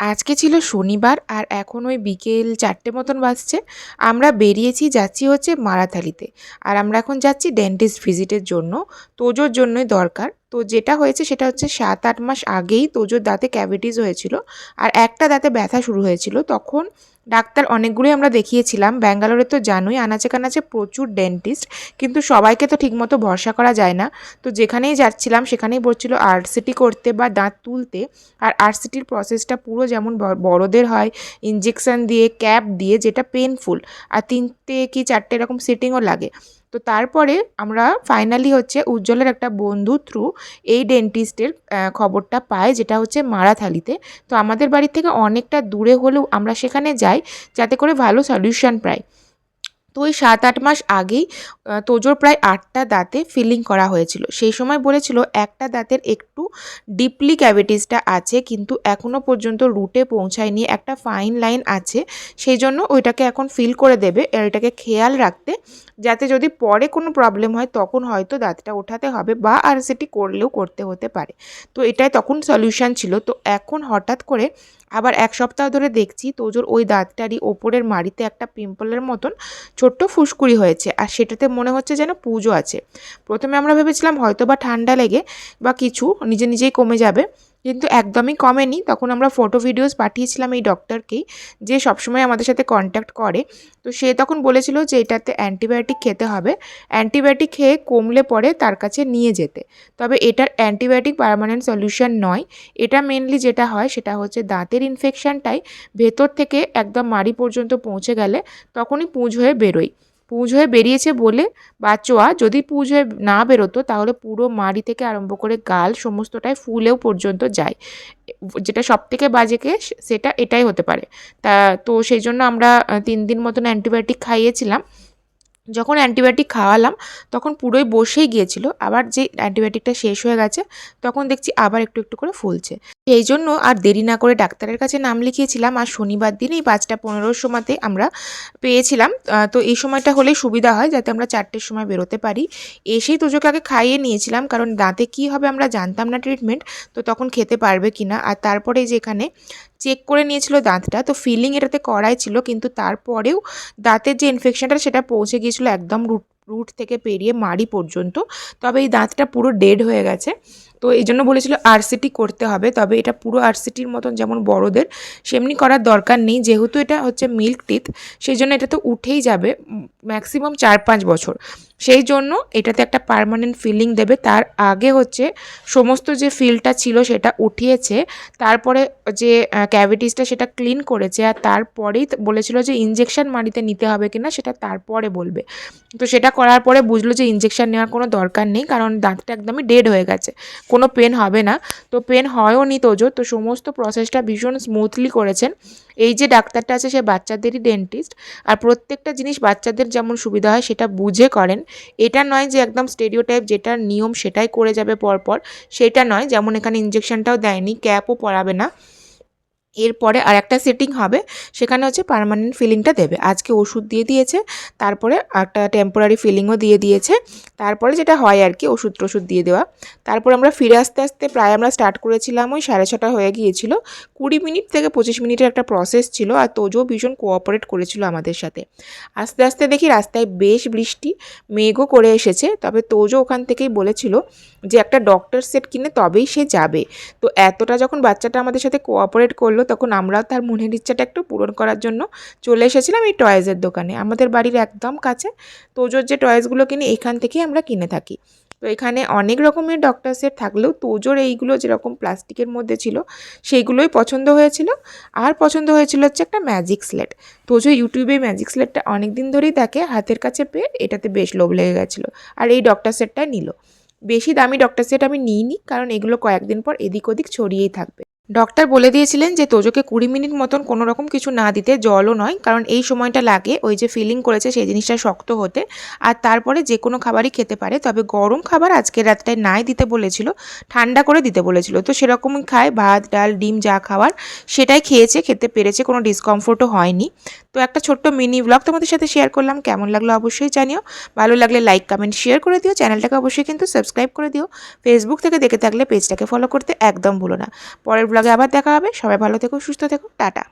আজকে ছিল শনিবার আর এখন ওই বিকেল চারটে মতন বাজছে। আমরা বেরিয়েছি, যাচ্ছি হচ্ছে মারাথালিতে আর আমরা এখন যাচ্ছি ডেন্টিস্ট ভিজিটের জন্য। তোজোর জন্যই দরকার। তো যেটা হয়েছে সেটা হচ্ছে সাত আট মাস আগেই তোজোর দাঁতে ক্যাভিটিস হয়েছিল আর একটা দাঁতে ব্যথা শুরু হয়েছিল। তখন ডাক্তার অনেকগুলোই আমরা দেখিয়েছিলাম। ব্যাঙ্গালোরে তো জানোই, আনাচে কানাচে প্রচুর ডেন্টিস্ট কিন্তু সবাইকে তো ঠিকমতো ভরসা করা যায় না। তো যেখানেই যাচ্ছিলাম, সেখানেই বলছিল আরসিটি করতে বা দাঁত তুলতে। আর আরসিটির প্রসেসটা পুরো যেমন বড়দের হয় ইঞ্জেকশান দিয়ে ক্যাপ দিয়ে, যেটা পেনফুল আর তিনটে কি চারটে এরকম সিটিংও লাগে। তো তারপরে আমরা ফাইনালি হচ্ছে উজ্জ্বলের একটা বন্ধু থ্রু এই ডেন্টিস্টের খবরটা পাই, যেটা হচ্ছে মারাথালিতে। তো আমাদের বাড়ি থেকে অনেকটা দূরে হলেও আমরা সেখানে যাই, যাতে করে ভালো সলিউশন পাই। তো ওই সাত আট মাস আগেই তোজোর প্রায় আটটা দাঁতে ফিলিং করা হয়েছিল। সেই সময় বলেছিল, একটা দাঁতের একটু ডিপলি ক্যাভিটিসটা আছে, কিন্তু এখনও পর্যন্ত রুটে পৌঁছায়নি, একটা ফাইন লাইন আছে, সেই জন্য ওইটাকে এখন ফিল করে দেবে এটাকে খেয়াল রাখতে, যাতে যদি পরে কোনো প্রবলেম হয়, তখন হয়তো দাঁতটা ওঠাতে হবে, বা আর সেটি করলেও করতে হতে পারে। তো এটাই তখন সলিউশন ছিল। তো এখন হঠাৎ করে আবার এক সপ্তাহ ধরে দেখছি তোজোর ওই দাঁতটারই ওপরের মাড়িতে একটা পিম্পলের মতন ছোট্ট ফুসকুড়ি হয়েছে আর সেটাতে মনে হচ্ছে যেন পুজো আছে। প্রথমে আমরা ভেবেছিলাম হয়তো বা ঠান্ডা লেগে বা কিছু নিজে নিজেই কমে যাবে কিন্তু একদমই কমেনি। তখন আমরা ফটো ভিডিওস পাঠিয়েছিলাম এই ডক্টরকেই যে সবসময় আমাদের সাথে কন্ট্যাক্ট করে। তো সে তখন বলেছিল যে এটাতে অ্যান্টিবায়োটিক খেতে হবে। অ্যান্টিবায়োটিক খেয়ে কমলে পরে তার কাছে নিয়ে যেতে। তবে এটার অ্যান্টিবায়োটিক পার্মানেন্ট সলিউশন নয়। এটা মেনলি যেটা হয়, সেটা হচ্ছে দাঁতের ইনফেকশনটাই ভেতর থেকে একদম মাড়ি পর্যন্ত পৌঁছে গেলে তখনই পুঁজ হয়ে বেরোয়। পুঁজ হয়ে বেরিয়েছে বলে বাচ্চোয়া চোয়া যদি পুঁজ হয়ে না বেরোতো, তাহলে পুরো মাড়ি থেকে আরম্ভ করে গাল সমস্তটাই ফুলেও পর্যন্ত যায়। যেটা সব থেকে বাজেকে সেটা এটাই হতে পারে। তা, তো সেই জন্য আমরা তিন দিন মতন অ্যান্টিবায়োটিক খাইয়েছিলাম। যখন অ্যান্টিবায়োটিক খাওয়ালাম, তখন পুরোই বসেই গিয়েছিল। আবার যে অ্যান্টিবায়োটিকটা শেষ হয়ে গেছে, তখন দেখছি আবার একটু একটু করে ফুলছে। সেই জন্য আর দেরি না করে ডাক্তারের কাছে নাম লিখিয়েছিলাম। আর শনিবার দিন এই পাঁচটা পনেরোর সময়তে আমরা পেয়েছিলাম। তো এই সময়টা হলেই সুবিধা হয় যাতে আমরা চারটের সময় বেরোতে পারি। এসেই তোজোকে আগে খাইয়ে নিয়েছিলাম, কারণ দাঁতে কী হবে আমরা জানতাম না ট্রিটমেন্ট তো তখন খেতে পারবে কি না আর তারপরে যেখানে চেক করে নিয়েছিল দাঁতটা। তো ফিলিং এটাতে করাই ছিল, কিন্তু তারপরেও দাঁতের যে ইনফেকশনটা সেটা পৌঁছে গিয়েছিল একদম রুট রুট থেকে পেরিয়ে মাড়ি পর্যন্ত। তবে এই দাঁতটা পুরো ডেড হয়ে গেছে। তো এই জন্য বলেছিল আরসিটি করতে হবে। তবে এটা পুরো আরসিটির মতন যেমন বড়দের, সেমনি করার দরকার নেই। যেহেতু এটা হচ্ছে মিল্ক টিথ সেই জন্য এটা তো উঠেই যাবে ম্যাক্সিমাম চার পাঁচ বছর। সেই জন্য এটাতে একটা পার্মানেন্ট ফিলিং দেবে। তার আগে হচ্ছে সমস্ত যে ফিলটা ছিল সেটা উঠিয়েছে। তারপরে যে ক্যাভিটিসটা সেটা ক্লিন করেছে আর তারপরেই বলেছিল যে ইঞ্জেকশন মাড়িতে নিতে হবে কিনা সেটা তারপরে বলবে। তো সেটা করার পরে বুঝলো যে ইঞ্জেকশন নেওয়ার কোনো দরকার নেই কারণ দাঁতটা একদমই ডেড হয়ে গেছে। কোনো পেন হবে না। তো পেন হয়ও নি তোজো তো সমস্ত প্রসেসটা ভীষণ স্মুথলি করেছেন। এই যে ডাক্তারটা আছে সে বাচ্চাদেরই ডেন্টিস্ট আর প্রত্যেকটা জিনিস বাচ্চাদের যেমন সুবিধা হয় সেটা বুঝে করেন। এটা নয় যে একদম স্টেরিওটাইপ যেটা নিয়ম সেটাই করে যাবে পরপর, সেটা নয়, যেমন এখানে ইঞ্জেকশনটাও দেয়নি ক্যাপও পরাবে না। এরপরে আর একটা সেটিং হবে, সেখানে হচ্ছে পার্মানেন্ট ফিলিংটা দেবে। আজকে ওষুধ দিয়ে দিয়েছে, তারপরে একটা টেম্পোরারি ফিলিংও দিয়ে দিয়েছে, তারপরে যেটা হয় আর কি ওষুধ টষুধ দিয়ে দেওয়া। তারপর আমরা ফিরে আসতে আসতে প্রায় আমরা স্টার্ট করেছিলাম, ওই সাড়ে ছটা হয়ে গিয়েছিল। কুড়ি মিনিট থেকে পঁচিশ মিনিটের একটা প্রসেস ছিল, আর তোজও ভীষণ কোঅপারেট করেছিল আমাদের সাথে। আস্তে আস্তে দেখি রাস্তায় বেশ বৃষ্টি, মেঘও করে এসেছে, তবে তোজো ওখান থেকেই বলেছিল যে একটা ডক্টর সেট কিনে তবেই সে যাবে। তো এতটা যখন বাচ্চাটা আমাদের সাথে কোঅপারেট করল তখন আমরাও তার মনের ইচ্ছাটা একটু পূরণ করার জন্য চলে এসেছিলাম এই টয়েসের দোকানে। আমাদের বাড়ির একদম কাছে। তোজোর যে টয়েসগুলো কিনি, এখান থেকেই আমরা কিনে থাকি। তো এখানে অনেক রকমের ডক্টর সেট থাকলেও তোজোর এইগুলো যেরকম প্লাস্টিকের মধ্যে ছিল, সেইগুলোই পছন্দ হয়েছিল। আর পছন্দ হয়েছিল হচ্ছে একটা ম্যাজিক স্লেট তোজো ইউটিউবে ম্যাজিক স্লেটটা অনেক দিন ধরেই দেখে, হাতের কাছে পেয়ে এটাতে বেশ লোভ লেগে গেছিল। আর এই ডক্টর সেটটা নিল। বেশি দামি ডক্টর সেট আমি নিইনি, কারণ এগুলো কয়েকদিন পর এদিক ওদিক ছড়িয়েই থাকবে। ডক্টর বলে দিয়েছিলেন যে, তোজোকে কুড়ি মিনিট মতন কোনো রকম কিছু না দিতে জলও নয়, কারণ এই সময়টা লাগে ওই যে ফিলিং করেছে সেই জিনিসটা শক্ত হতে। আর তারপরে যে কোনো খাবারই খেতে পারে, তবে গরম খাবার আজকে রাতটায় নাই দিতে বলেছিল, ঠান্ডা করে দিতে বলেছিল। তো সেরকমই খায়, ভাত, ডাল, ডিম যা খাবার সেটাই খেয়েছে, খেতে পেরেছে, কোনো ডিসকমফোর্টও হয়নি। তো একটা ছোট্ট মিনি ব্লগ তোমাদের সাথে শেয়ার করলাম। কেমন লাগল অবশ্যই জানিও। ভালো লাগলে লাইক কমেন্ট শেয়ার করে দিও। চ্যানেলটাকে অবশ্যই কিন্তু সাবস্ক্রাইব করে দিও। ফেসবুক থেকে দেখে থাকলে পেজটাকে ফলো করতে একদম ভুলো না। পরের ব্লগে আবার দেখা হবে। সবাই ভালো থেকো, সুস্থ থেকো। টাটা।